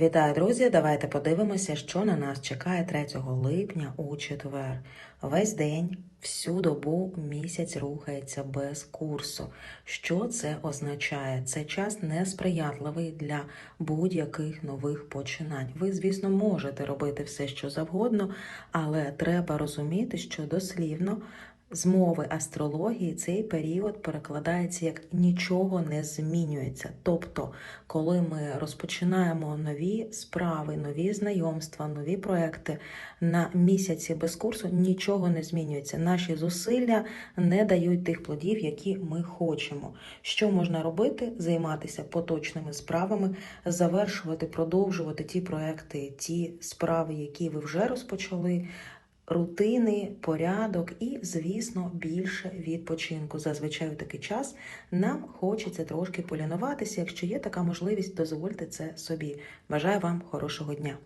Вітаю, друзі! Давайте подивимося, що на нас чекає 3 липня у четвер. Весь день, всю добу місяць рухається без курсу. Що це означає? Це час несприятливий для будь-яких нових починань. Ви, звісно, можете робити все, що завгодно, але треба розуміти, що дослівно з мови астрології цей період перекладається як нічого не змінюється. Тобто, коли ми розпочинаємо нові справи, нові знайомства, нові проекти на місяці без курсу, нічого не змінюється. Наші зусилля не дають тих плодів, які ми хочемо. Що можна робити? Займатися поточними справами, завершувати, продовжувати ті проекти, ті справи, які ви вже розпочали рутини, порядок і, звісно, більше відпочинку. Зазвичай у такий час нам хочеться трошки полінуватися. Якщо є така можливість, дозвольте це собі. Бажаю вам хорошого дня.